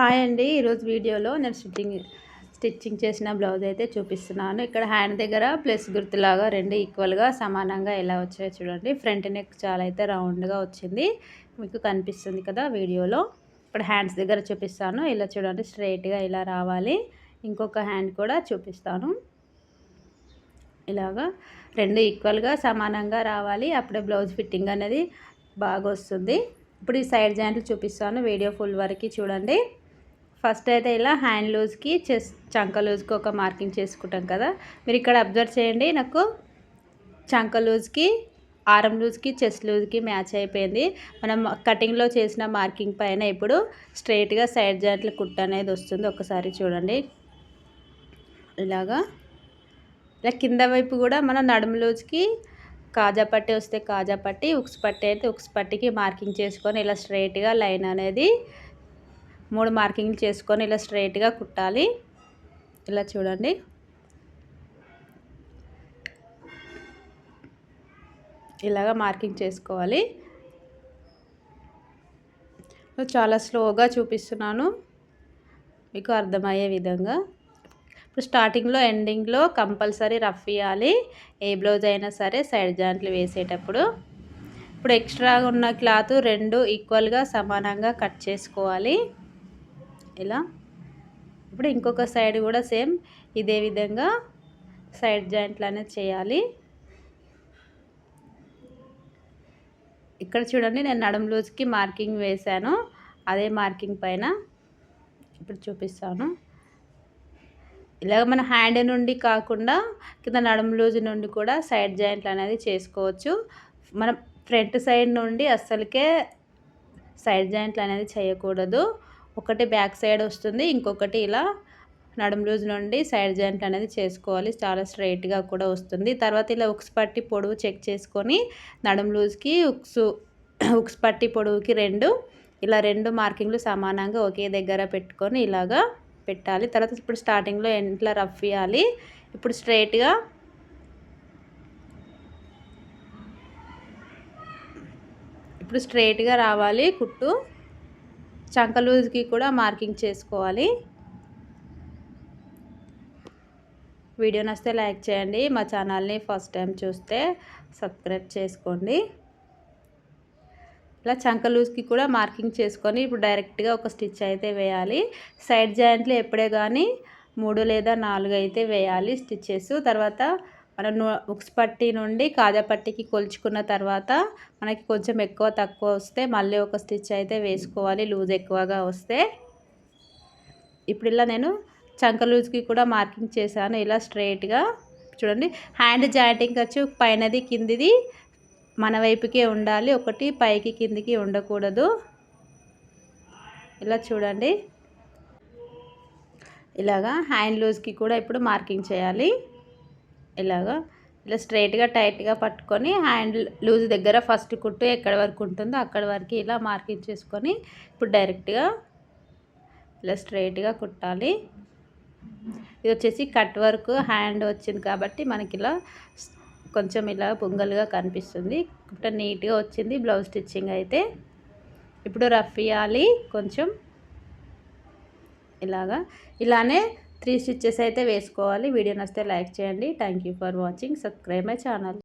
Hi అండి. ఈరోజు వీడియోలో నేను స్టిచ్చింగ్ స్టిచ్చింగ్ చేసిన బ్లౌజ్ అయితే చూపిస్తున్నాను. ఇక్కడ హ్యాండ్ దగ్గర ప్లస్ గుర్తులాగా రెండు ఈక్వల్గా సమానంగా ఎలా వచ్చాయో చూడండి. ఫ్రంట్ నెక్ చాలా అయితే రౌండ్గా వచ్చింది. మీకు కనిపిస్తుంది కదా వీడియోలో. ఇప్పుడు హ్యాండ్స్ దగ్గర చూపిస్తాను. ఇలా చూడండి స్ట్రైట్గా ఇలా రావాలి. ఇంకొక హ్యాండ్ కూడా చూపిస్తాను. ఇలాగా రెండు ఈక్వల్గా సమానంగా రావాలి. అప్పుడే బ్లౌజ్ ఫిట్టింగ్ అనేది బాగా వస్తుంది. ఇప్పుడు ఈ సైడ్ జాయింట్లు చూపిస్తాను. వీడియో ఫుల్ వరకు చూడండి. ఫస్ట్ అయితే ఇలా హ్యాండ్ లూజ్కి చెస్ చంక లూజ్కి ఒక మార్కింగ్ చేసుకుంటాం కదా. మీరు ఇక్కడ అబ్జర్వ్ చేయండి నాకు చంక లూజ్కి ఆరం లూజ్కి చెస్ట్ లూజ్కి మ్యాచ్ అయిపోయింది. మనం కటింగ్లో చేసిన మార్కింగ్ పైన ఇప్పుడు స్ట్రైట్గా సైడ్ జాయింట్లు కుట్ట అనేది వస్తుంది. ఒకసారి చూడండి. ఇలాగా. ఇలా కింద వైపు కూడా మనం నడుము లూజ్కి కాజా పట్టి వస్తే కాజా పట్టి ఉక్స్ పట్టి అయితే ఉక్స్ పట్టికి మార్కింగ్ చేసుకొని ఇలా స్ట్రైట్గా లైన్ అనేది మూడు మార్కింగ్లు చేసుకొని ఇలా స్ట్రైట్గా కుట్టాలి. ఇలా చూడండి. ఇలాగా మార్కింగ్ చేసుకోవాలి. చాలా స్లోగా చూపిస్తున్నాను. మీకు అర్థమయ్యే విధంగా. ఇప్పుడు స్టార్టింగ్లో ఎండింగ్లో కంపల్సరీ రఫ్ ఇవ్వాలి ఏ బ్లౌజ్ అయినా సరే సైడ్ జాయింట్లు వేసేటప్పుడు. ఇప్పుడు ఎక్స్ట్రాగా ఉన్న క్లాత్ రెండు ఈక్వల్గా సమానంగా కట్ చేసుకోవాలి. ఇలా. ఇప్పుడు ఇంకొక సైడ్ కూడా సేమ్ ఇదే విధంగా సైడ్ జాయింట్లు అనేది చేయాలి. ఇక్కడ చూడండి నేను నడుము లూజ్కి మార్కింగ్ వేశాను. అదే మార్కింగ్ పైన ఇప్పుడు చూపిస్తాను. ఇలాగ మన హ్యాండ్ నుండి కాకుండా కింద నడుము లూజ్ నుండి కూడా సైడ్ జాయింట్లు అనేది చేసుకోవచ్చు. మనం ఫ్రంట్ సైడ్ నుండి అస్సలకే సైడ్ జాయింట్లు అనేది చేయకూడదు. ఒకటి బ్యాక్ సైడ్ వస్తుంది ఇంకొకటి ఇలా నడుము లూజ్ నుండి సైడ్ జాయింట్ అనేది చేసుకోవాలి. చాలా స్ట్రైట్గా కూడా వస్తుంది. తర్వాత ఇలా ఉక్స్ పట్టి పొడవు చెక్ చేసుకొని నడుము లూజ్కి ఉక్స్ ఉక్స్ పట్టి పొడవుకి రెండు ఇలా రెండు మార్కింగ్లు సమానంగా ఒకే దగ్గర పెట్టుకొని ఇలాగా పెట్టాలి. తర్వాత ఇప్పుడు స్టార్టింగ్లో ఇంట్లో రఫ్ ఇవ్వాలి ఇప్పుడు స్ట్రైట్గా ఇప్పుడు స్ట్రైట్గా రావాలి కుట్టు. చంక లూజ్కి కూడా మార్కింగ్ చేసుకోవాలి. వీడియో నచ్చితే లైక్ చేయండి. మా ఛానల్ని ఫస్ట్ టైం చూస్తే సబ్స్క్రైబ్ చేసుకోండి. ఇలా చంక లూజ్కి కూడా మార్కింగ్ చేసుకొని ఇప్పుడు డైరెక్ట్గా ఒక స్టిచ్ అయితే వేయాలి. సైడ్ జాయింట్లు ఎప్పుడే కానీ మూడు లేదా నాలుగు అయితే వేయాలి స్టిచ్చెస్. తర్వాత మనం ఉక్స్ పట్టి నుండి కాజా పట్టికి కొలుచుకున్న తర్వాత మనకి కొంచెం ఎక్కువ తక్కువ వస్తే మళ్ళీ ఒక స్టిచ్ అయితే వేసుకోవాలి లూజ్ ఎక్కువగా వస్తే. ఇప్పుడు ఇలా నేను చంక లూజ్కి కూడా మార్కింగ్ చేశాను ఇలా స్ట్రైట్గా. చూడండి హ్యాండ్ జాయింటింగ్ వచ్చి పైనది కిందిది మన వైపుకే ఉండాలి ఒకటి పైకి కిందికి ఉండకూడదు. ఇలా చూడండి. ఇలాగా హ్యాండ్ లూజ్కి కూడా ఇప్పుడు మార్కింగ్ చేయాలి. ఇలాగా ఇలా స్ట్రైట్గా టైట్గా పట్టుకొని హ్యాండ్ లూజ్ దగ్గర ఫస్ట్ కుట్టు ఎక్కడి వరకు ఉంటుందో అక్కడి వరకు ఇలా మార్కింగ్ చేసుకొని ఇప్పుడు డైరెక్ట్గా ఇలా స్ట్రైట్గా కుట్టాలి. ఇది వచ్చేసి కట్ వర్క్ హ్యాండ్ వచ్చింది కాబట్టి మనకి ఇలా కొంచెం ఇలా పొంగల్గా కనిపిస్తుంది. కుట్ట నీట్గా వచ్చింది బ్లౌజ్ స్టిచ్చింగ్ అయితే. ఇప్పుడు రఫ్ ఇవ్వాలి కొంచెం. ఇలాగా ఇలానే త్రీ స్టిచ్చెస్ అయితే వేసుకోవాలి. వీడియో నచ్చితే లైక్ చేయండి. Thank for watching subscribe my channel